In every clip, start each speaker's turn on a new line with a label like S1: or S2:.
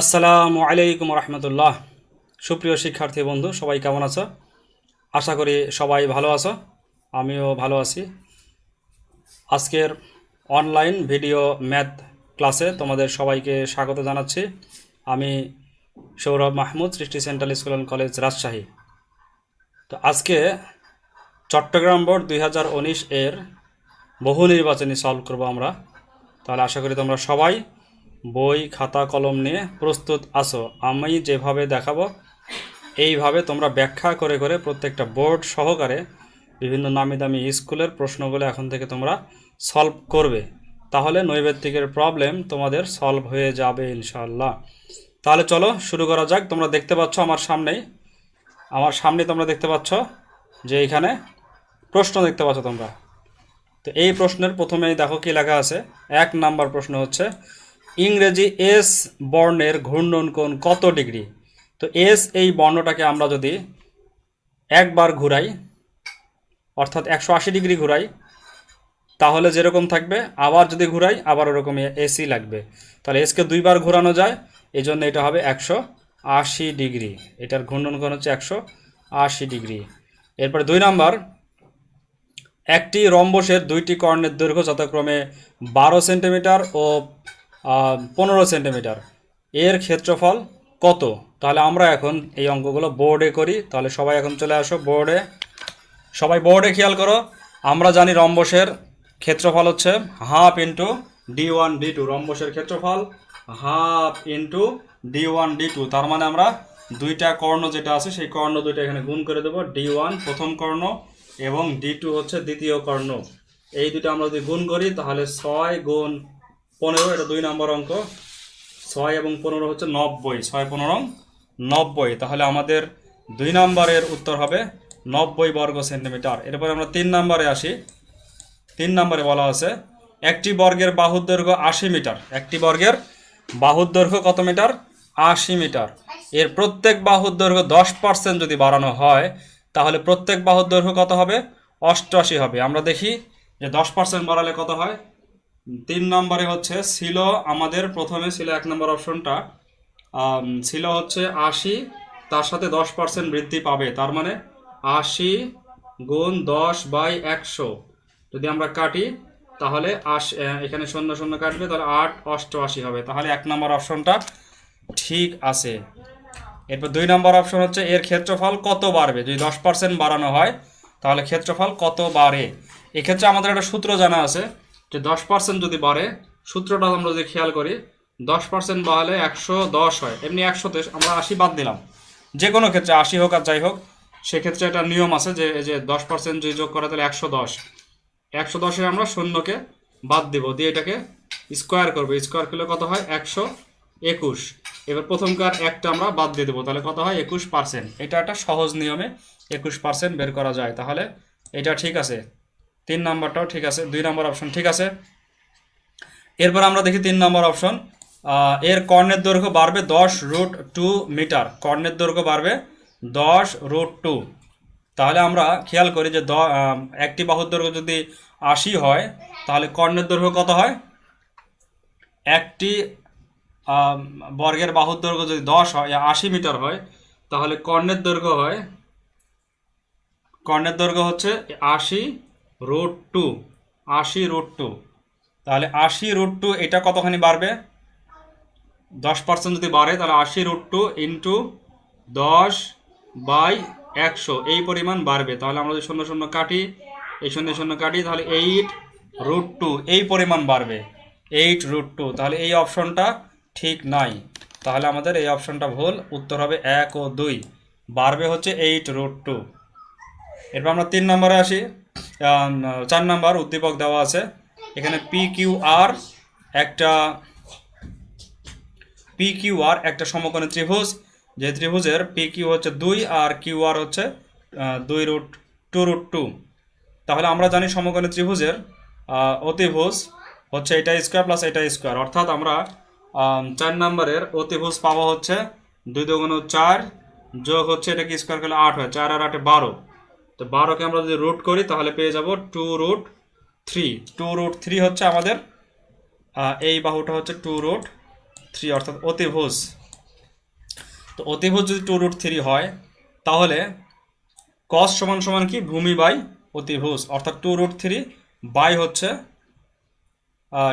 S1: আসসালামু আলাইকুম রহমতুল্লাহ। সুপ্রিয় শিক্ষার্থী বন্ধু, সবাই কেমন আছো? আশা করি সবাই ভালো আছো, আমিও ভালো আছি। আজকের অনলাইন ভিডিও ম্যাথ ক্লাসে তোমাদের সবাইকে স্বাগত জানাচ্ছি। আমি Sourav Mahmud, Srishti central school and college Rajshahi. তো আজকে চট্টগ্রাম বোর্ড দুই হাজার উনিশ এর বহু নির্বাচনী সলভ করব আমরা। তাহলে আশা করি তোমরা সবাই বই, খাতা, কলম নিয়ে প্রস্তুত আসো আমি যেভাবে দেখাবো, এইভাবে তোমরা ব্যাখ্যা করে করে প্রত্যেকটা বোর্ড সহকারে বিভিন্ন নামি দামি স্কুলের প্রশ্নগুলো এখন থেকে তোমরা সলভ করবে। তাহলে নৈবেত্তিকের প্রবলেম তোমাদের সলভ হয়ে যাবে ইনশাল্লাহ তাহলে চলো শুরু করা যাক। তোমরা দেখতে পাচ্ছ আমার সামনেই, আমার সামনে তোমরা দেখতে পাচ্ছ যে এখানে প্রশ্ন দেখতে পাচ্ছ তোমরা। তো এই প্রশ্নের প্রথমেই দেখো কি লেখা আছে। এক নাম্বার প্রশ্ন হচ্ছে ইংরেজি এস বর্ণের ঘূর্ণন কোণ কত ডিগ্রি? তো এস এই বর্ণটাকে আমরা যদি একবার ঘুরাই, অর্থাৎ একশো আশি ডিগ্রি ঘুরাই, তাহলে যেরকম থাকবে, আবার যদি ঘুরাই, আবার ওরকম এসি লাগবে। তাহলে এসকে দুইবার ঘোরানো যায় এই জন্য এটা হবে একশো আশি ডিগ্রি। এটার ঘূর্ণন কোণ হচ্ছে একশো আশি ডিগ্রি। এরপরে দুই নাম্বার, একটি রম্বসের দুইটি কর্ণের দৈর্ঘ্য যথাক্রমে বারো সেন্টিমিটার ও পনেরো সেন্টিমিটার। এর ক্ষেত্রফল কত? তাহলে আমরা এখন এই অঙ্কগুলো বোর্ডে করি। তাহলে সবাই এখন চলে আসো বোর্ডে সবাই বোর্ডে খেয়াল করো। আমরা জানি রম্বসের ক্ষেত্রফল হচ্ছে half into D one D two রম্বসের ক্ষেত্রফল half into D one D two তার মানে আমরা দুইটা কর্ণ যেটা আছে, সেই কর্ণ দুইটা এখানে গুণ করে দেবো। ডি ওয়ান প্রথম কর্ণ এবং ডি টু হচ্ছে দ্বিতীয় কর্ণ। এই দুটো আমরা যদি গুণ করি, তাহলে ছয় গুণ পনেরো, এটা দুই নম্বর অঙ্ক। ছয় এবং পনেরো হচ্ছে নব্বই। ছয়, পনেরো, নব্বই। তাহলে আমাদের দুই নম্বরের উত্তর হবে নব্বই বর্গ সেন্টিমিটার। এরপরে আমরা তিন নম্বরে আসি। তিন নম্বরে বলা আছে, একটি বর্গের বাহুর দৈর্ঘ্য আশি মিটার। একটি বর্গের বাহুর দৈর্ঘ্য কত মিটার? আশি মিটার। এর প্রত্যেক বাহুর দৈর্ঘ্য দশ পার্সেন্ট যদি বাড়ানো হয়, তাহলে প্রত্যেক বাহুর দৈর্ঘ্য কত হবে? অষ্টআশি হবে। আমরা দেখি যে দশ পার্সেন্ট বাড়ালে কত হয়? তিন নম্বরে হচ্ছে ছিল আমাদের প্রথমে ছিল এক নম্বর অপশনটা। ছিল হচ্ছে আশি, তার সাথে দশ পার্সেন্ট বৃদ্ধি পাবে। তার মানে আশি গুণ দশ বাই একশো। যদি আমরা কাটি, তাহলে আশ এখানে শূন্য শূন্য কাটবে, তাহলে আট অষ্টআশি হবে। তাহলে এক নম্বর অপশনটা ঠিক আছে। এরপর দুই নম্বর অপশন হচ্ছে এর ক্ষেত্রফল কত বাড়বে? যদি দশ পার্সেন্ট বাড়ানো হয়, তাহলে ক্ষেত্রফল কত বাড়ে? এক্ষেত্রে আমাদের একটা সূত্র জানা আছে। যে দশ পার্সেন্ট যদি বাড়ে, সূত্রটা আমরা যদি খেয়াল করি, দশ পার্সেন্ট বাড়ালে একশো দশ হয়। এমনি একশোতে আমরা আশি বাদ দিলাম। যে কোনো ক্ষেত্রে আশি হোক আর যাই হোক, সেক্ষেত্রে একটা নিয়ম আছে যে, এই যে দশ পার্সেন্ট যদি যোগ করা তাহলে একশো দশ। একশো দশে আমরা শূন্যকে বাদ দিব, দিয়ে এটাকে স্কোয়ার করব। স্কোয়ার করলে কত হয়? একশো একুশ। এবার প্রথমকার একটা আমরা বাদ দিয়ে দেবো, তাহলে কত হয়? একুশ পার্সেন্ট এটা একটা সহজ নিয়মে একুশ পার্সেন্ট বের করা যায়। তাহলে এটা ঠিক আছে। তিন নাম্বারটাও ঠিক আছে, দুই নম্বর অপশন ঠিক আছে। এরপর আমরা দেখি তিন নম্বর অপশন এর কর্ণের দৈর্ঘ্য বাড়বে দশ রুট টু মিটার কর্ণের দৈর্ঘ্য বাড়বে দশ রুট টু তাহলে আমরা খেয়াল করি যে দ- একটি বাহুর দৈর্ঘ্য যদি আশি হয়, তাহলে কর্ণের দৈর্ঘ্য কত হয়? একটি বর্গের বাহুর দৈর্ঘ্য যদি দশ হয় আশি মিটার হয়, তাহলে কর্ণের দৈর্ঘ্য হয়, কর্ণের দৈর্ঘ্য হচ্ছে আশি রুট টু, আশি রুট টু। তাহলে আশি রুট টু এটা কতখানি বাড়বে? দশ পার্সেন্ট যদি বাড়ে, তাহলে আশি রুট টু ইন্টু দশ বাই একশো। এই পরিমাণ বাড়বে। তাহলে আমরা যদি শূন্য শূন্য কাটি, এই শূন্য শূন্য কাটি, তাহলে এইট রুট টু, এই পরিমাণ বাড়বে। Eight root two. তাহলে এই অপশনটা ঠিক নাই। তাহলে আমাদের এই অপশনটা ভুল। উত্তর হবে এক ও দুই। বাড়বে হচ্ছে এইট রুট টু। এরপর আমরা তিন নম্বরে আসি। চার নম্বর উদ্দীপক দেওয়া আছে। এখানে পি কিউ আর একটা পি কিউ আর একটা সমকোণী ত্রিভুজ। যে ত্রিভুজের পি কিউ হচ্ছে দুই আর কিউ আর হচ্ছে দুই রুট টু রুট টু। তাহলে আমরা জানি সমকোণী ত্রিভুজের অতিভুজ হচ্ছে এটা স্কোয়ার প্লাস এটা স্কোয়ার। অর্থাৎ আমরা আম, চার নম্বরের অতিভুজ পাবো হচ্ছে দুই দুগুণ চার যোগ হচ্ছে এটাকে স্কোয়ার করলে আট হয় চার আর আটে বারো। তো বারোকে আমরা যদি রুট করি, তাহলে পেয়ে যাব two root three two root three হচ্ছে আমাদের এই বাহুটা হচ্ছে টু রুট থ্রি অর্থাৎ অতিভুজ। তো অতিভুজ যদি টু রুট থ্রি হয়, তাহলে কস সমান সমান কি? ভূমি বাই অতিভুজ। অর্থাৎ টু রুট থ্রি বাই হচ্ছে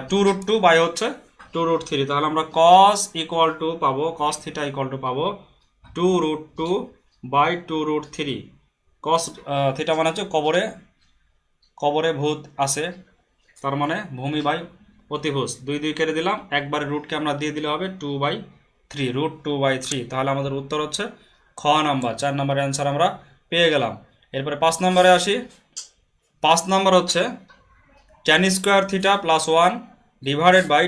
S1: টু রুট টু বাই হচ্ছে টু রুট থ্রি তাহলে আমরা কস ইকুয়াল টু পাবো কস থিটা ইকুয়াল টু পাবো two root two by two root three cos theta মানে হচ্ছে কবরে কবরে ভূত আছে, তার মানে ভূমি বাই অতিভুজ। দুই দুই কেটে দিলাম, একবারে রুটকে আমরা দিয়ে দিলে হবে two by three root two by three তাহলে আমাদের উত্তর হচ্ছে খ নাম্বার, চার নম্বরের অ্যান্সার আমরা পেয়ে গেলাম। এরপরে পাঁচ নম্বরে আসি। পাঁচ নম্বর হচ্ছে tan square theta plus one divided by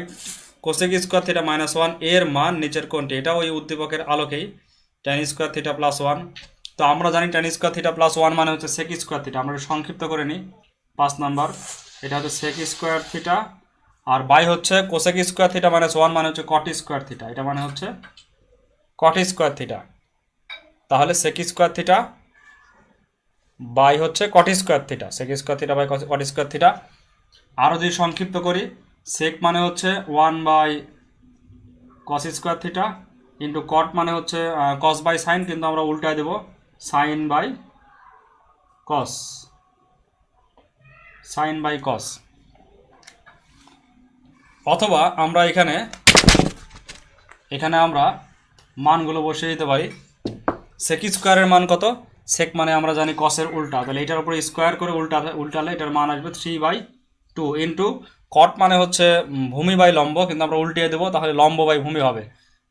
S1: cosec square theta minus ওয়ানের মান নিচের কোনটি এটা ওই উদ্দীপকের আলোকেই। Tan square theta plus one তো আমরা জানি tan square theta plus one মানে হচ্ছে সেক স্কোয়ার থিটা আমরা সংক্ষিপ্ত করে নিই। পাঁচ নাম্বার। এটা হচ্ছে সেক স্কোয়ার থিটা আর বাই হচ্ছে cosec square theta minus one মানে হচ্ছে কট স্কোয়ার থিটা এটা মানে হচ্ছে কট স্কোয়ার থিটা তাহলে সেক স্কোয়ার থিটা বাই হচ্ছে cot square theta sec square theta by cot square theta আরও যদি সংক্ষিপ্ত করি সেক মানে হচ্ছে one by cos square theta into cot মানে হচ্ছে কস বাই সাইন কিন্তু আমরা উল্টায় দেব। Sine by cos. Sine by cos. অথবা আমরা এখানে এখানে আমরা মানগুলো বসিয়ে দিতে পারি। সেক স্কোয়ারের মান কত? সেক মানে আমরা জানি কসের উল্টা। তাহলে এটার উপরে স্কোয়ার করে উল্টা, উল্টালে এটার মান আসবে three by two into cot মানে হচ্ছে ভূমি বাই লম্ব, কিন্তু আমরা উল্টিয়ে দেবো, তাহলে লম্ব বাই ভূমি হবে।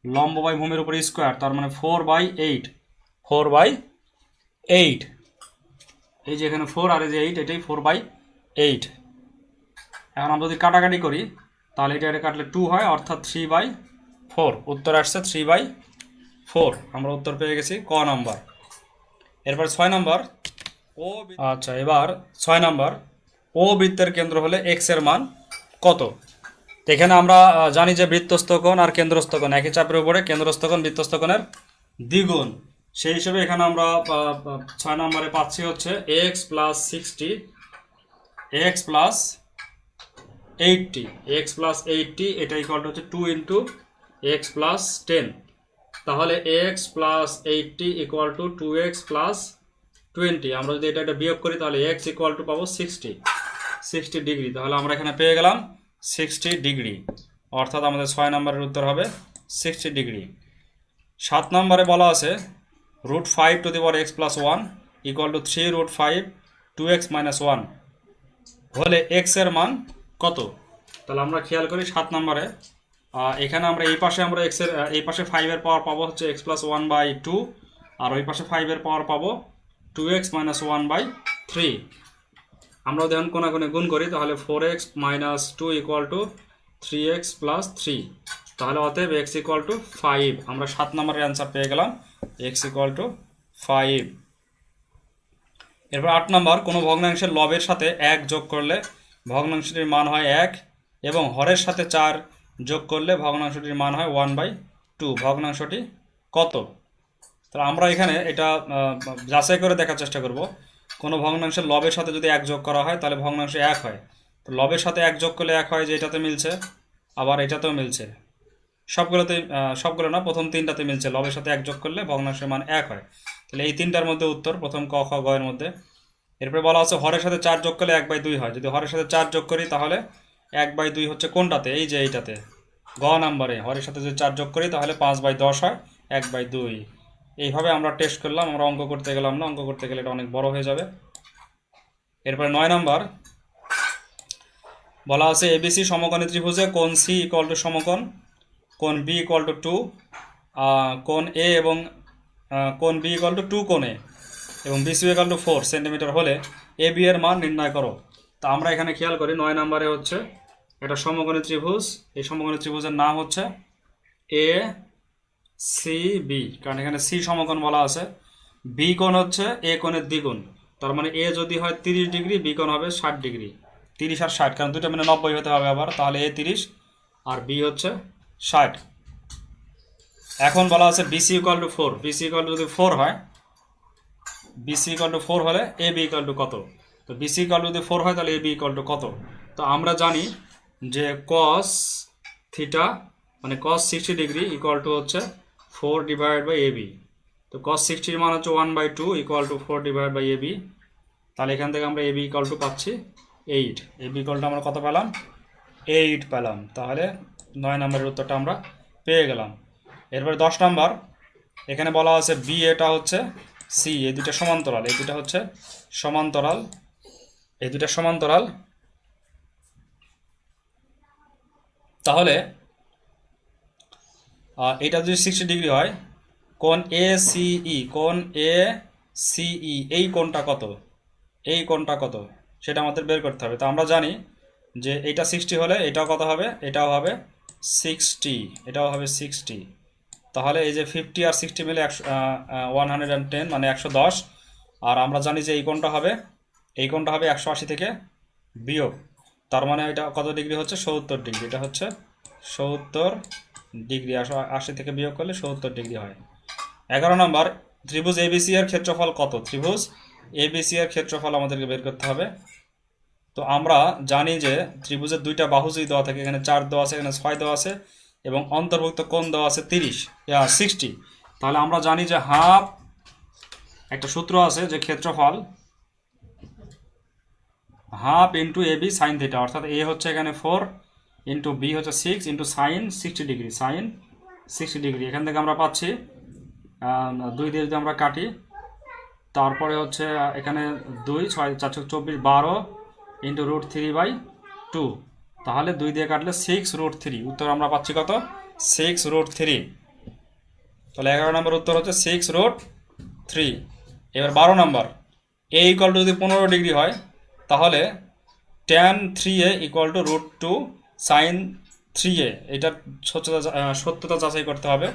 S1: লম্ব বাই ভূমির উপরে স্কোয়ার তার মানে four by eight four by eight এই যে এখানে ফোর আর এই যে এইট এটাই ফোর বাই এইট এখন আমরা যদি কাটাকাটি করি তাহলে এটা এটা কাটলে টু হয় অর্থাৎ থ্রি বাই ফোর উত্তর আসছে থ্রি বাই ফোর আমরা উত্তর পেয়ে গেছি ক নাম্বার এরপর ছয় নাম্বার ও আচ্ছা এবার ছয় নাম্বার ও বৃত্তের কেন্দ্র হলে এক্সের মান কত? এখানে আমরা জানি যে বৃত্তস্থ কোণ আর কেন্দ্রস্থ কোণ একই চাপের উপরে কেন্দ্রস্থ কোণ বৃত্তস্থ কোণের দ্বিগুণ। সেই হিসেবে এখানে আমরা ছয় নম্বরে পাচ্ছি হচ্ছে x plus sixty, x plus eighty, x plus eighty, এটা ইকুয়াল টু হচ্ছে two into x plus ten. তাহলে x plus eighty equal to two x plus twenty. আমরা যদি এটা এটা বিয়োগ করি, তাহলে এক্স ইকুয়াল টু পাবো সিক্সটি। Sixty degree. তাহলে আমরা এখানে পেয়ে গেলাম সিক্সটি ডিগ্রি। অর্থাৎ আমাদের ছয় নম্বরের উত্তর হবে সিক্সটি ডিগ্রি। সাত নম্বরে বলা আছে five to the power x plus one equal to three root five two x minus one হলে এক্সের মান কত? তাহলে আমরা খেয়াল করি সাত নম্বরে। এখানে আমরা এই পাশে আমরা এক্সের, এই পাশে ফাইভের পাওয়ার পাবো হচ্ছে x plus one by two আর ওই পাশে ফাইভের পাওয়ার পাবো two x minus one by three আমরা দেখুন কোনা কোনে গুণ করি, তাহলে four x minus two equal to three x plus three তাহলে অতএব এক্স ইকুয়াল টু ফাইভ আমরা সাত নম্বরের অ্যান্সার পেয়ে গেলাম। এক্স ইকুয়াল টু ফাইভ এরপর আট নম্বর, কোনো ভগ্নাংশের লবের সাথে এক যোগ করলে ভগ্নাংশটির মান হয় এক এবং হরের সাথে চার যোগ করলে ভগ্নাংশটির মান হয় ওয়ান বাই টু ভগ্নাংশটি কত? তাহলে আমরা এখানে এটা যাচাই করে দেখার চেষ্টা করব। কোনো ভগ্নাংশের লবের সাথে যদি এক যোগ করা হয়, তাহলে ভগ্নাংশ এক হয়। তো লবের সাথে এক যোগ করলে এক হয় যে এটাতে মিলছে, আবার এটাতেও মিলছে। সবগুলোতে সবগুলো না, প্রথম তিনটাতে মিলছে। লবের সাথে এক যোগ করলে ভগ্নাংশের মান এক হয়। তাহলে এই তিনটার মধ্যে উত্তর, প্রথম ক, খ, গ এর মধ্যে। এরপরে বলা আছে হরের সাথে চার যোগ করলে এক বাই দুই হয়। যদি হরের সাথে চার যোগ করি, তাহলে এক বাই দুই হচ্ছে কোনটাতে? এই যে এইটাতে। গ নাম্বারে, হরের সাথে যদি চার যোগ করি, তাহলে পাঁচ বাই দশ হয়, এক বাই দুই। এইভাবে আমরা টেস্ট করলাম, আমরা অঙ্ক করতে গেলাম না, অঙ্ক করতে গেলে এটা অনেক বড় হয়ে যাবে। এরপরে নয় নাম্বার, বলা আছে এবিসি সমকোণী ত্রিভুজে কোন সি ইকুয়াল টু সমকোণ? কোণ বি ইকুয়াল টু টু কোন এ এবং কোন বি ইকুয়াল টু টু কোণ এবং BC equal to four centimetre হলে এ বি এর মান নির্ণয় করো। তা আমরা এখানে খেয়াল করি, নয় নম্বরে হচ্ছে এটা সমকোণী ত্রিভুজ, এই সমকোণী ত্রিভুজের নাম হচ্ছে এ সি বি কারণ এখানে সি সমকোণ বলা আছে। বি কোণ হচ্ছে এ কোণের দ্বিগুণ, তার মানে এ যদি হয় তিরিশ ডিগ্রি বি কোণ হবে ষাট ডিগ্রি। তিরিশ আর ষাট, কারণ দুটো মানে নব্বই হতে হবে আবার, তাহলে এ তিরিশ, আর বি হচ্ছে ষাট এখন বলা আছে BC equal to four BC equal to যদি ফোর হয় বিসি ইকুয়াল টু ফোর হলে এ বি ইকুয়াল টু কত তো বিসি ইকুয়াল টু যদি ফোর হয় তাহলে এ বি ইকুয়াল টু কত তো আমরা জানি যে কস থিটা মানে cos sixty degree equal to হচ্ছে four divide by A B তো কস সিক্সটির মান হচ্ছে one by two equal to four divide by A B তাহলে এখান থেকে আমরা এ বি ইকুয়াল টু পাচ্ছি eight A B equal to আমরা কত পেলাম এইট পেলাম তাহলে নয় নম্বরের উত্তরটা আমরা পেয়ে গেলাম। এরপরে দশ নম্বর, এখানে বলা আছে বি এটা হচ্ছে সি এই দুটা সমান্তরাল, এই দুটা হচ্ছে সমান্তরাল, এই দুটা সমান্তরাল। তাহলে এটা যদি সিক্সটি ডিগ্রি হয় কোন এ সিই কোন এ সিই এই কোনটা কত? এই কোনটা কত? সেটা আমাদের বের করতে হবে। তো আমরা জানি যে এটা সিক্সটি হলে এটাও কত হবে? এটাও হবে সিক্সটি এটাও হবে সিক্সটি তাহলে এই যে ফিফটি আর সিক্সটি মিলে একশো ওয়ান হান্ড্রেড টেন মানে একশো দশ। আর আমরা জানি যে এই কোণটা হবে, এই কোণটা হবে একশো আশি থেকে বিয়োগ। তার মানে এটা কত ডিগ্রি হচ্ছে? সত্তর ডিগ্রি। এটা হচ্ছে সত্তর ডিগ্রি। একশো আশি থেকে বিয়োগ করলে সত্তর ডিগ্রি হয়। এগারো নম্বর, ত্রিভুজ এবিসি এর ক্ষেত্রফল কত? ত্রিভুজ এবিসি এর ক্ষেত্রফল আমাদেরকে বের করতে হবে। তো আমরা জানি যে ত্রিভুজের দুইটা বাহু যদি দেওয়া থাকে, এখানে চার দেওয়া আছে, এখানে ছয় দেওয়া আছে, এবং অন্তর্ভুক্ত কোণ দেওয়া আছে তিরিশ সিক্সটি। তাহলে আমরা জানি যে হাফ, একটা সূত্র আছে যে ক্ষেত্রফল half into A B sine theta, অর্থাৎ এ হচ্ছে এখানে ফোর ইন্টু বি হচ্ছে six into sine sixty degree, sine sixty degree. এখান থেকে আমরা পাচ্ছি দুই দিয়ে যদি আমরা কাটি, তারপরে হচ্ছে এখানে দুই, ছয় চারশো চব্বিশ, বারো into root three by two তাহলে দুই দিয়ে কাটলে সিক্স রুট থ্রি উত্তর আমরা পাচ্ছি কত? সিক্স রুট থ্রি তাহলে এগারো নম্বর উত্তর হচ্ছে সিক্স রুট থ্রি এবার বারো নম্বর। এ ইকুয়াল টু যদি পনেরো ডিগ্রি হয়, তাহলে tan three A equal to root two sine three A এটার সত্যতা সত্যতা যাচাই করতে হবে।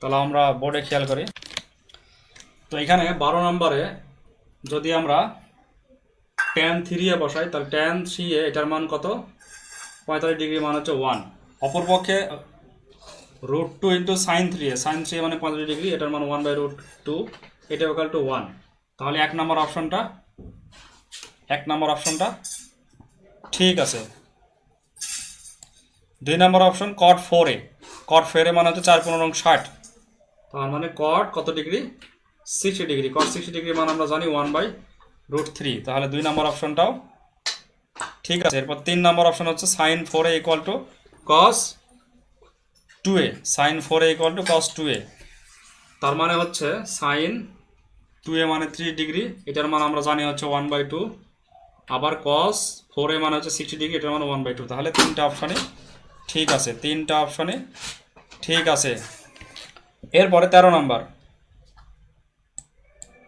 S1: তাহলে আমরা বোর্ডে খেয়াল করি। তো এখানে বারো নম্বরে যদি আমরা ট্যান থ্রি এ বসাই, তাহলে ট্যান থ্রি এ এটার মান কত? পঁয়তাল্লিশ ডিগ্রি মান হচ্ছে ওয়ান অপরপক্ষে root two into sine three A sine three মানে পঁয়তাল্লিশ ডিগ্রি, এটার মান ওয়ান বাই রুট টু এটা ইকাল টু ওয়ান তাহলে এক নম্বর অপশনটা এক নম্বর অপশনটা ঠিক আছে। দুই number option cot four A. Cot four A মানে হচ্ছে চার পনেরো ষাট। তার মানে কট কত degree? Sixty degree. Cot sixty degree মানে আমরা জানি ওয়ান বাই রুট থ্রি তাহলে দুই নম্বর অপশনটাও ঠিক আছে। এরপর তিন নম্বর অপশন হচ্ছে sine four A equal to cos two A sine four A equal to cos two A তার মানে হচ্ছে সাইন টু এ মানে থ্রি ডিগ্রি। এটার মান আমরা জানি হচ্ছে ওয়ান বাই টু আবার কস ফোর এ মানে হচ্ছে সিক্সটি ডিগ্রি। এটার মানে ওয়ান বাই টু তাহলে তিনটা অপশানে ঠিক আছে। তিনটা অপশানে ঠিক আছে। এরপরে তেরো নাম্বার।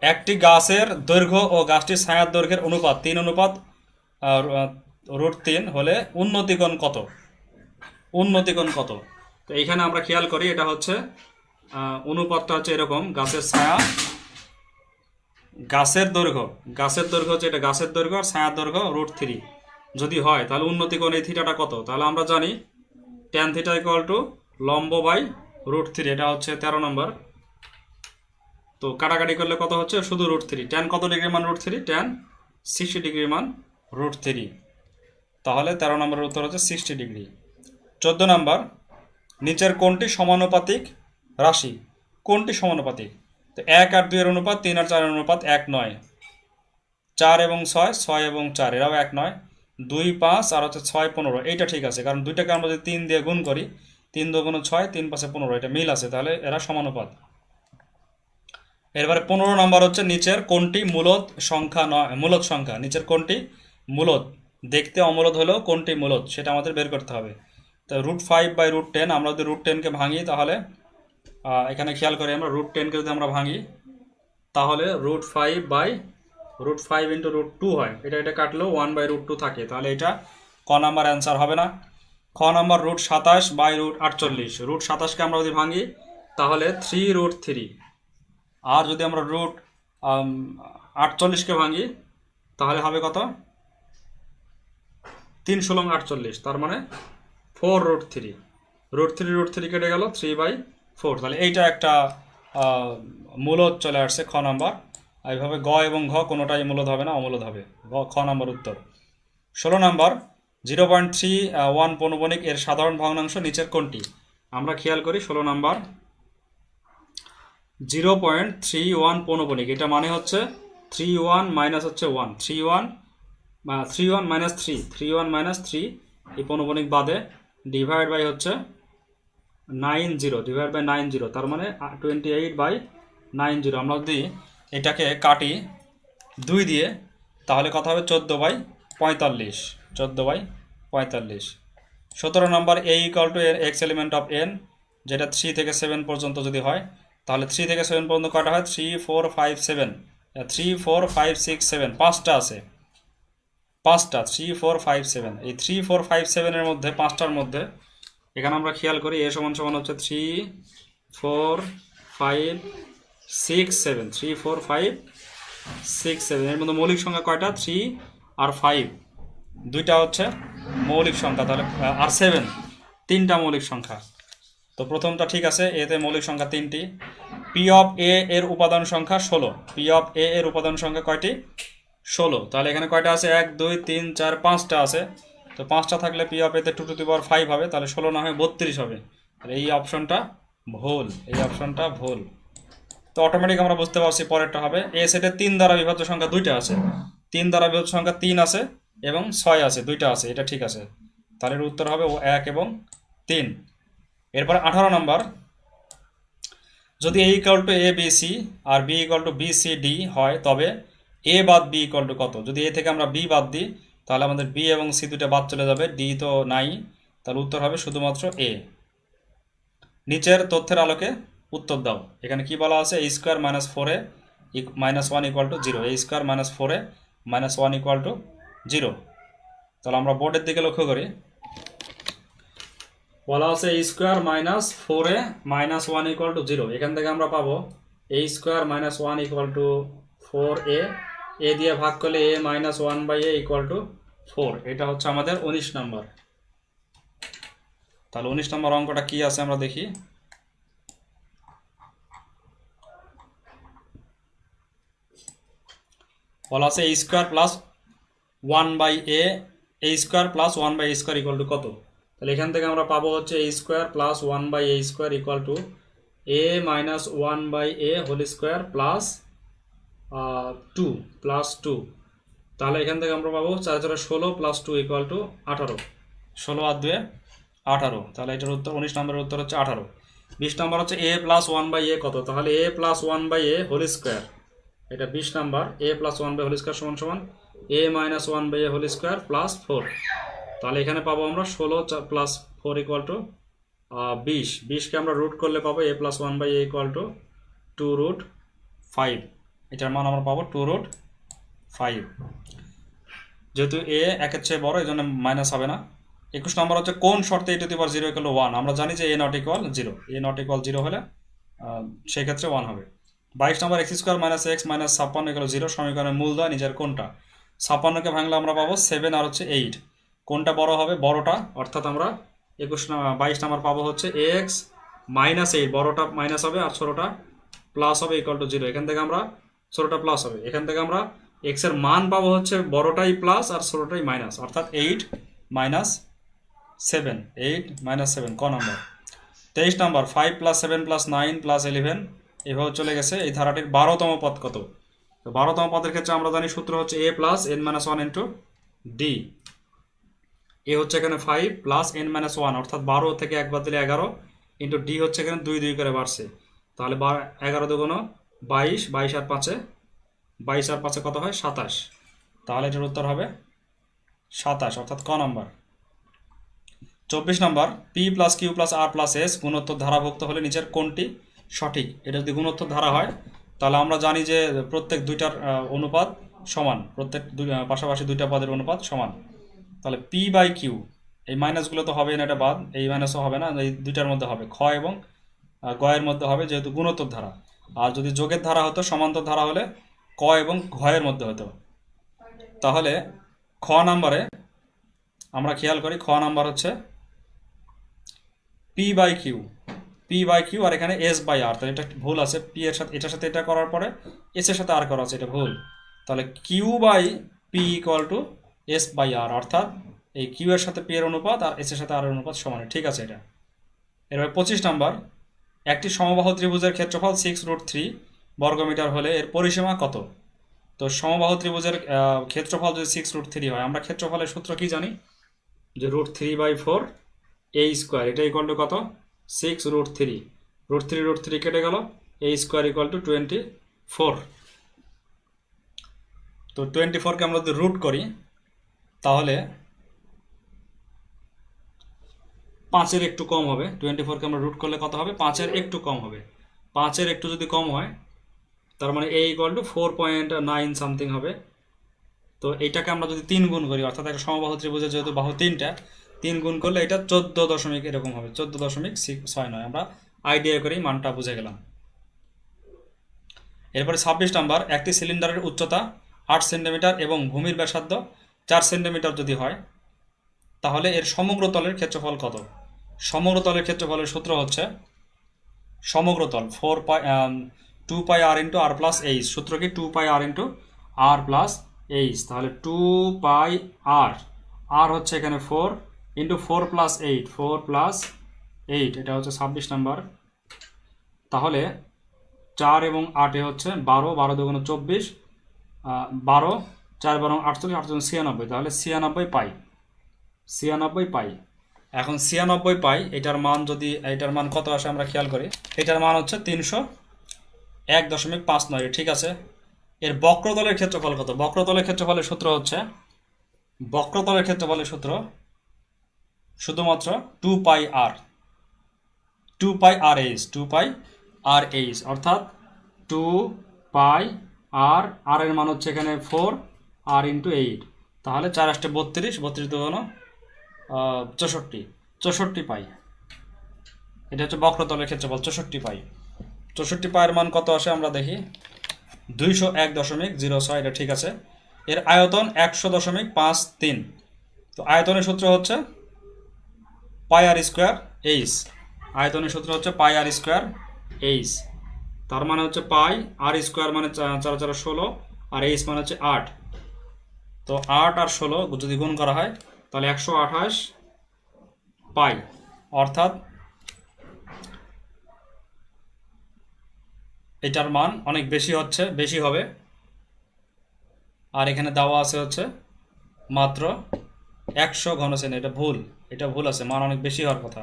S1: একটি গাছের দৈর্ঘ্য ও গাছটির ছায়ার দৈর্ঘ্যের অনুপাত তিন অনুপাত রুট তিন হলে উন্নতিকোণ কত? উন্নতিকোণ কত? তো এইখানে আমরা খেয়াল করি, এটা হচ্ছে অনুপাতটা হচ্ছে এরকম, গাছের ছায়া গাছের দৈর্ঘ্য। গাছের দৈর্ঘ্য হচ্ছে এটা গাছের দৈর্ঘ্য, আর ছায়ার দৈর্ঘ্য রুট থ্রি। যদি হয়, তাহলে উন্নতিকোণ এই থিটাটা কত? তাহলে আমরা জানি ট্যান থিটা ইকুয়াল টু লম্ব বাই রুট থ্রি, এটা হচ্ছে তেরো নম্বর। তো কাটাকাটি করলে কত হচ্ছে? শুধু রুট থ্রি ট্যান কত ডিগ্রি মান root three tan sixty degree মান রুট থ্রি তাহলে তেরো নম্বরের উত্তর হচ্ছে সিক্সটি ডিগ্রি। চোদ্দ নম্বর, নিচের কোনটি সমানুপাতিক রাশি। কোনটি সমানুপাতিক। তো এক আর দুইয়ের অনুপাত, তিন আর চারের অনুপাত এক নয়। চার এবং ছয় ছয় এবং চার, এরাও এক নয়। দুই, পাঁচ আর হচ্ছে ছয়, পনেরো। এইটা ঠিক আছে, কারণ দুইটাকে আমরা যদি তিন দিয়ে গুণ করি, তিন দু দুগুণ ছয়, তিন পাঁচে পনেরো, এটা মিল আছে। তাহলে এরা সমানুপাত। এরপরে পনেরো নম্বর হচ্ছে নিচের কোনটি মূলত সংখ্যা নয় মূলত সংখ্যা, নিচের কোনটি মূলত দেখতে অমূলত হলেও কোনটি মূলত সেটা আমাদের বের করতে হবে। তো root five by root ten আমরা যদি রুট টেনকে ভাঙি তাহলে এখানে খেয়াল করি আমরা রুট টেনকে যদি আমরা ভাঙি, তাহলে root five by root five into root two হয়। এটা এটা কাটলেও ওয়ান বাই রুট টু থাকে। তাহলে এটা ক নাম্বার অ্যান্সার হবে না। খ নাম্বার রুট সাতাশ বাই রুট আটচল্লিশ। রুট সাতাশকে আমরা যদি ভাঙি, তাহলে থ্রি রুট থ্রি আর যদি আমরা রুট আটচল্লিশকে ভাঙি, তাহলে হবে কত? তিন ষোলং আটচল্লিশ, তার মানে four root three root three root three কেটে গেল থ্রি বাই ফোর তাহলে এইটা একটা মূলত চলে আসছে খ নাম্বার। এইভাবে গ এবং ঘ কোনোটাই মূলত হবে না অমূলত হবে। খ নাম্বার উত্তর। ষোলো number zero point three one পৌনবণিক এর সাধারণ ভগ্নাংশ নিচের কোনটি? আমরা খেয়াল করি ষোলো number. Zero point three one পৌনপণিক এটা মানে হচ্ছে থ্রি ওয়ান মাইনাস হচ্ছে one three one three one minus three three one minus three এই পৌনপণিক বাদে ডিভাইড বাই হচ্ছে nine zero divide by nine zero তার মানে twenty eight by nine zero আমরা যদি এটাকে কাটি দুই দিয়ে, তাহলে কথা হবে? চোদ্দ বাই পঁয়তাল্লিশ, চোদ্দ বাই পঁয়তাল্লিশ। সতেরো নম্বর এ ইকাল টু এর এক্স এলিমেন্ট অফ এন যেটা থ্রি থেকে সেভেন পর্যন্ত যদি হয় তাহলে থ্রি থেকে সেভেন পর্যন্ত কটা হয় three four five seven three four five six seven পাঁচটা আছে। পাঁচটা থ্রি ফোর ফাইভ সেভেন এই থ্রি ফোর ফাইভ সেভেনের মধ্যে, পাঁচটার মধ্যে, এখানে আমরা খেয়াল করি, এ সমান সমান হচ্ছে three four five six seven three four five six seven এর মধ্যে মৌলিক সংখ্যা কয়টা? থ্রি আর ফাইভ দুইটা হচ্ছে মৌলিক সংখ্যা, তাহলে আর সেভেন তিনটা মৌলিক সংখ্যা। তো প্রথমটা ঠিক আছে, এতে মৌলিক সংখ্যা তিনটি। পি অফ এ এর উপাদান সংখ্যা ষোলো। পি অফ এ এর উপাদান সংখ্যা কয়টি? ষোলো। তাহলে এখানে কয়টা আছে? এক, দুই, তিন, চার, পাঁচটা আছে। তো পাঁচটা থাকলে পি অফ এতে টু টু পাওয়ার ফাইভ হবে, তাহলে ষোলো না হয় বত্রিশ হবে। তাহলে এই অপশনটা ভুল, এই অপশনটা ভুল। তো অটোমেটিক আমরা বুঝতে পারছি পরেরটা হবে। এ সেটে তিন দ্বারা বিভাজ্য সংখ্যা দুইটা আছে। তিন দ্বারা বিভাজ্য সংখ্যা তিন আছে এবং ছয় আছে, দুইটা আছে, এটা ঠিক আছে। তাহলে উত্তর হবে ও এক এবং তিন। এরপর আঠারো নম্বর। যদি A equal to A B C R B equal to B C D হয়, তবে এ বাদ বি ইকাল টু কত? যদি এ থেকে আমরা বি বাদ দিই, তাহলে আমাদের বি এবং সি দুটো বাদ চলে যাবে। ডি তো নাই, তাহলে উত্তর হবে শুধুমাত্র এ নিচের তথ্যের আলোকে উত্তর দাও। এখানে কি বলা আছে? A square minus four A minus one equal to zero A square minus four A minus one equal to zero তাহলে আমরা বোর্ডের দিকে লক্ষ্য করি। বলা আছে A square minus four A minus one equal to zero এখান থেকে আমরা পাবো A square minus one equal to four A A দিয়ে ভাগ করলে A minus one by A equal to four এটা হচ্ছে আমাদের উনিশ নম্বর। তাহলে উনিশ নম্বর অঙ্কটা কি আছে আমরা দেখি। বলা আছে A square plus one by A A square plus one by A square equal to কত? তাহলে এখান থেকে আমরা পাবো হচ্ছে A square plus one by A square equal to A minus one by A whole square plus two plus two তাহলে এখান থেকে আমরা পাবো চার চারে ষোলো প্লাস টু ইকুয়াল টু আঠারো। ষোলো আর দুয়ে আঠারো। তাহলে এটার উত্তর, উনিশ নম্বরের উত্তর হচ্ছে আঠারো। বিশ নম্বর হচ্ছে A plus one by A কত? তাহলে A plus one by A whole square এটা বিশ number A plus one by whole square সমান সমান A minus one by A whole square plus four তাহলে এখানে পাবো আমরা ষোলো প্লাস ফোর ইকুয়াল টু বিশ। বিশকে আমরা রুট করলে পাবো A plus one by A equal to two root five এটার মান আমরা পাবো টু রুট ফাইভ যেহেতু এ একের চেয়ে বড় এই জন্য মাইনাস হবে না। একুশ নম্বর হচ্ছে কোন শর্তে A to the power zero equal one আমরা জানি যে A not equal zero A not equal zero হলে আহ, সেই ক্ষেত্রে ওয়ান হবে। বাইশ number x square minus x minus ছাপ্পান্ন ইকুয়াল জিরো সমীকরণের মূল দেওয়া নিজের কোনটা? ছাপ্পান্নকে ভাঙলে আমরা পাবো সেভেন আর হচ্ছে এইট কোনটা বড় হবে? বড়টা। অর্থাৎ আমরা একুশ বাইশ নাম্বার পাবো হচ্ছে এক্স মাইনাস এইট বড়টা মাইনাস হবে আর ছোটোটা প্লাস হবে ইকুয়াল টু জিরো এখান থেকে আমরা ছোটোটা প্লাস হবে। এখান থেকে আমরা এক্সের মান পাবো হচ্ছে বড়টাই প্লাস আর ছোটোটাই মাইনাস অর্থাৎ eight minus seven eight minus seven ক নম্বর? তেইশ number five plus seven plus nine plus eleven এভাবে চলে গেছে। এই ধারাটির বারোতম পদ কত? তো বারোতম পদের ক্ষেত্রে আমরা জানি সূত্র হচ্ছে A plus N minus one into D A হচ্ছে এখানে five plus N minus one অর্থাৎ বারো থেকে একবার দিলে এগারো ইন্টু ডি হচ্ছে এখানে দুই দুই করে বাড়ছে। তাহলে এগারো দুগুণ বাইশ বাইশ আর পাঁচে, বাইশ আর পাঁচে কত হয়? সাতাশ। তাহলে এটার উত্তর হবে সাতাশ, অর্থাৎ ক নম্বর। চব্বিশ number P plus Q plus R plus S গুণোত্তর ধারাভুক্ত হলে নিচের কোনটি সঠিক? এটা যদি গুণোত্তর ধারা হয়, তাহলে আমরা জানি যে প্রত্যেক দুইটার অনুপাত সমান, প্রত্যেক দুই পাশাপাশি দুইটা পদের অনুপাত সমান। তাহলে পি বাই কিউ এই মাইনাসগুলো তো হবে না এটা বাদ, এই মাইনাসও হবে না, এই দুইটার মধ্যে হবে খ এবং গয়ের মধ্যে হবে যেহেতু গুণোত্তর ধারা। আর যদি যোগের ধারা হতো, সমান্তর ধারা হলে ক এবং ঘয়ের মধ্যে হতো। তাহলে খ নাম্বারে আমরা খেয়াল করি, খ নাম্বার হচ্ছে P by Q P by Q আর এখানে এস বাই আর তাহলে এটা ভুল আছে। পি এর সাথে, এটার সাথে এটা করার পরে এস এর সাথে আর করা আছে, এটা ভুল। তাহলে Q by P equal to S by R অর্থাৎ এই কিউ এর সাথে পি এর অনুপাত আর এস এর সাথে আর এর অনুপাত সমান। ঠিক আছে এটা। এরপরে পঁচিশ নাম্বার। একটি সমবাহু ত্রিভুজের ক্ষেত্রফল সিক্স রুট থ্রি বর্গমিটার হলে এর পরিসীমা কত? তো সমবাহু ত্রিভুজের ক্ষেত্রফল যদি সিক্স রুট থ্রি হয়, আমরা ক্ষেত্রফলের সূত্র কি জানি? যে root three by four a square এটা ইকুয়াল টু কত? Six root three root three root three কেটে গেল a square equal to twenty four তো টোয়েন্টি ফোরকে আমরা যদি রুট করি তাহলে পাঁচের একটু কম হবে। টোয়েন্টি ফোরকে আমরা রুট করলে কত হবে? পাঁচের একটু কম হবে। পাঁচের একটু যদি কম হয়, তার মানে এই equal to four point nine something হবে। তো এইটাকে আমরা যদি তিন গুণ করি, অর্থাৎ একটা সমবাহু ত্রিভুজের যেহেতু বাহু তিনটা, তিন গুণ করলে এটা চোদ্দ দশমিক এরকম হবে। চোদ্দ দশমিক ছয় নয়। আমরা আইডিয়া করেই মানটা বুঝে গেলাম। এরপরে ছাব্বিশ নাম্বার, একটি সিলিন্ডারের উচ্চতা আট সেন্টিমিটার এবং ভূমির ব্যাসার্ধ চার সেন্টিমিটার যদি হয়, তাহলে এর সমগ্র তলের ক্ষেত্রফল কত? সমগ্র তলের ক্ষেত্রফলের সূত্র হচ্ছে সমগ্র তল four pi two pi r into r plus h সূত্র কি? Two pi r into r plus h তাহলে টু পাই আর আর হচ্ছে এখানে four into four plus eight four plus eight এটা হচ্ছে ছাব্বিশ নাম্বার। তাহলে চার এবং আটে হচ্ছে বারো বারো দুগুণ চব্বিশ বারো চার বারো আটচল্লিশ আটচল্লিশ, ছিয়ানব্বই, তাহলে ছিয়ানব্বই পাই। ছিয়ানব্বই পাই। এখন ছিয়ানব্বই পাই, এটার মান যদি, এটার মান কত আসে আমরা খেয়াল করি? এটার মান হচ্ছে তিনশো এক দশমিক পাঁচ নয়, ঠিক আছে? এর বক্রতলের ক্ষেত্রফল কত? বক্রতলের ক্ষেত্রফলের সূত্র হচ্ছে, বক্রতলের ক্ষেত্রফলের সূত্র শুধুমাত্র two pi r. Two pi r h, two pi r h, অর্থাৎ টু পাই আর আর এর মান হচ্ছে এখানে ফোর আর ইন্টু এইট তাহলে চার আসতে বত্রিশ বত্রিশ দুগুণ চৌষট্টি। চৌষট্টি পাই। এটা হচ্ছে বক্রতলের ক্ষেত্রফল, চৌষট্টি পাই। চৌষট্টি পায়ের মান কত আসে আমরা দেখি? দুইশো এক দশমিক জিরো ছয়, এটা ঠিক আছে। এর আয়তন একশো দশমিক পাঁচ তিন। তো আয়তনের সূত্র হচ্ছে পাই আর স্কোয়ার এইচ। আয়তনের সূত্র হচ্ছে পাই আর স্কোয়ার এইচ। তার মানে হচ্ছে পাই আর স্কোয়ার মানে চার চার, ষোলো। আর এইচ মানে হচ্ছে আট। তো আট আর ষোলো যদি গুণ করা হয়, তাহলে একশো আঠাশ পাই। অর্থাৎ এটার মান অনেক বেশি হচ্ছে, বেশি হবে। আর এখানে দেওয়া আছে হচ্ছে মাত্র একশো ঘনসেন এটা ভুল এটা ভুল আছে, মান অনেক বেশি হওয়ার কথা।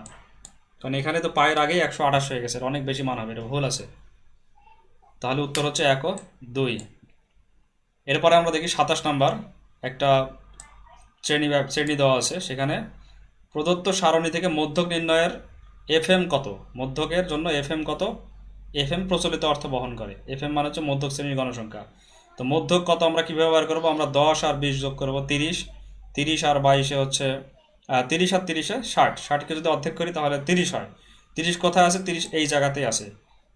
S1: কারণ এখানে তো পায়ের আগেই একশো আঠাশ হয়ে গেছে অনেক বেশি মান হবে, এটা ভুল আছে। তাহলে উত্তর হচ্ছে এক ও দুই। এরপরে আমরা দেখি সাতাশ নাম্বার। একটা শ্রেণি শ্রেণি দেওয়া আছে। সেখানে প্রদত্ত সারণী থেকে মধ্যক নির্ণয়ের এফএম কত? মধ্যকের জন্য এফএম কত? এফএম প্রচলিত অর্থ বহন করে। এফএম মানে হচ্ছে মধ্যক শ্রেণির গণসংখ্যা। তো মধ্যক কত আমরা কীভাবে ব্যবহার করব? আমরা দশ আর বিশ যোগ করব তিরিশ। তিরিশ আর বাইশে হচ্ছে তিরিশ আর তিরিশে ষাট। ষাটকে যদি অর্ধেক করি তাহলে তিরিশ হয়। তিরিশ কোথায় আছে? তিরিশ এই জায়গাতেই আছে।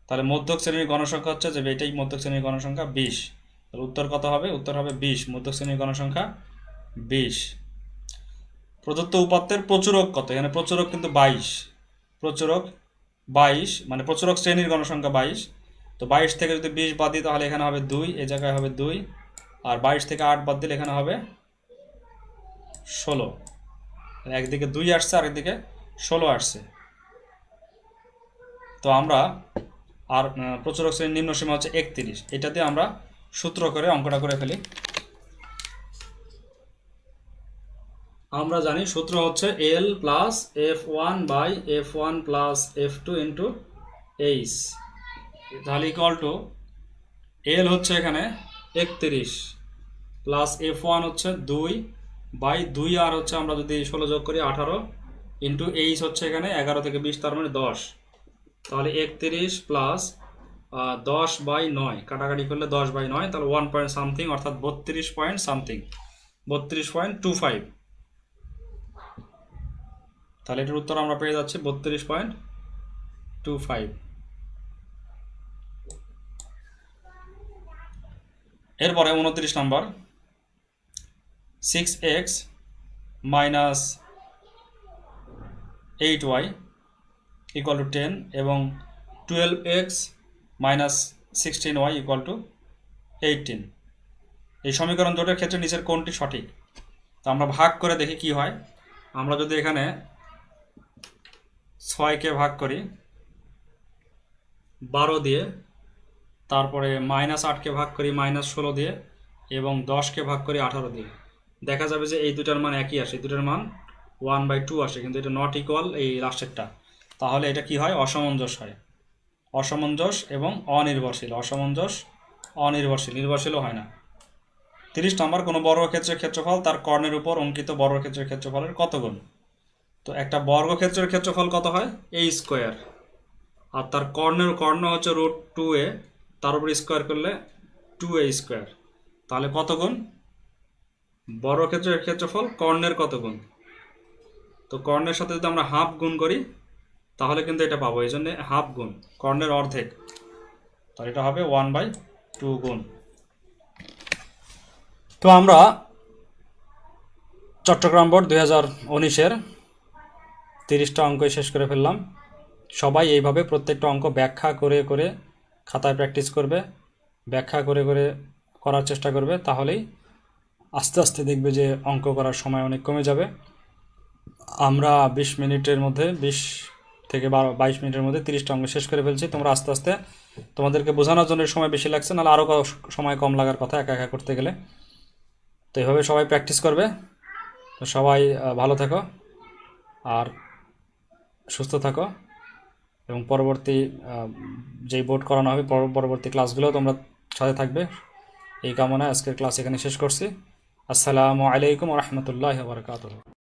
S1: তাহলে মধ্যক শ্রেণির গণসংখ্যা হচ্ছে যে এটাই মধ্যক শ্রেণির গণসংখ্যা বিশ। তাহলে উত্তর কত হবে? উত্তর হবে বিশ মধ্যক শ্রেণির গণসংখ্যা বিশ। প্রদত্ত উপাত্তের প্রচুরক কত? এখানে প্রচুরক কিন্তু বাইশ। প্রচুরক বাইশ মানে প্রচুরক শ্রেণির গণসংখ্যা বাইশ। তো বাইশ থেকে যদি বিশ বাদ দিই, তাহলে এখানে হবে দুই এই জায়গায় হবে দুই। আর বাইশ থেকে আট বাদ দিলে এখানে হবে ষোলো। একদিকে দুই আসছে আর একদিকে ষোলো আসছে। তো আমরা আর প্রচুরক শ্রেণির নিম্ন সীমা হচ্ছে একত্রিশ। এটা দিয়ে আমরা সূত্র করে, অঙ্কটা করে ফেলি। আমরা জানি সূত্র হচ্ছে l plus f one by f one plus f two into h তাহলে ইকুয়াল টু এল হচ্ছে এখানে একত্রিশ প্লাস এফ ওয়ান হচ্ছে দুই বাই দুই আর হচ্ছে আমরা যদি ষোলো যোগ করি আঠারো ইন্টু এইচ হচ্ছে এখানে এগারো থেকে বিশ, তার মানে দশ। তাহলে একত্রিশ প্লাস দশ বাই নয়। কাটাকাটি করলে দশ বাই নয়, তাহলে ওয়ান পয়েন্ট সামথিং অর্থাৎ বত্রিশ পয়েন্ট সামথিং বত্রিশ পয়েন্ট টু ফাইভ তাহলে এটার উত্তর আমরা পেয়ে যাচ্ছি বত্রিশ পয়েন্ট টু ফাইভ এরপরে উনত্রিশ number. Six x minus eight y equal to ten এবং twelve x minus sixteen y equal to eighteen এই সমীকরণ জোটের ক্ষেত্রে নিচের কোনটি সঠিক। তো আমরা ভাগ করে দেখি কি হয়। আমরা যদি এখানে ছয়কে ভাগ করি, বারো দিয়ে, তারপরে মাইনাস আটকে ভাগ করি, মাইনাস ষোলো দিয়ে, এবং দশকে ভাগ করি, আঠারো দিয়ে। দেখা যাবে যে এই দুটার মান একই আসে। দুটার মান ওয়ান বাই টু আসে, কিন্তু এটা নট ইকুয়াল এই লাস্টেরটা তাহলে এটা কি হয়? অসামঞ্জস হয়। অসামঞ্জস এবং অনির্ভরশীল। অসামঞ্জস অনির্ভরশীল, নির্ভরশীলও হয় না। তিরিশ নম্বর, কোনো বর্গক্ষেত্রের ক্ষেত্রফল তার কর্ণের উপর অঙ্কিত বর্গক্ষেত্রের ক্ষেত্রফলের কত গুণ? তো একটা বর্গক্ষেত্রের ক্ষেত্রফল কত হয়? এ স্কোয়ার আর তার কর্ণের কর্ণ হচ্ছে রুট টু এ তার উপর স্কোয়ার করলে টু এ স্কোয়ার তাহলে কত গুণ? বর্গক্ষেত্রের ক্ষেত্রফল কর্ণের কত গুণ? তো কর্ণের সাথে যদি আমরা হাফ গুণ করি তাহলে কিন্তু এটা পাবো এই জন্যে হাফ গুণ, কর্ণের অর্ধেক। তাহলে এটা হবে ওয়ান বাই টু গুণ। তো আমরা চট্টগ্রাম বোর্ড দুই হাজার উনিশের তিরিশটা অঙ্কই শেষ করে ফেললাম। সবাই এইভাবে প্রত্যেকটা অঙ্ক ব্যাখ্যা করে করে খাতায় প্র্যাকটিস করবে, ব্যাখ্যা করে করে করার চেষ্টা করবে, তাহলেই আস্তে আস্তে দেখবে যে অঙ্ক করার সময় অনেক কমে যাবে। আমরা বিশ মিনিটের মধ্যে, বিশ থেকে বারো, বাইশ মিনিটের মধ্যে তিরিশটা অঙ্ক শেষ করে ফেলছি। তোমরা আস্তে আস্তে তোমাদেরকে বোঝানোর জন্য সময় বেশি লাগছে, নাহলে আরও সময় কম লাগার কথা একা একা করতে গেলে। তো এইভাবে সবাই প্র্যাকটিস করবে। তো সবাই ভালো থাকো আর সুস্থ থাকো। এবং পরবর্তী যেই বোর্ড করানো হবে পরবর্তী ক্লাসগুলো তোমরা সাথে থাকবে। এই কামনায় আজকের ক্লাস এখানে শেষ করছি। আসসালামু আলাইকুম রহমতুল্লাহ বারকাতুহ।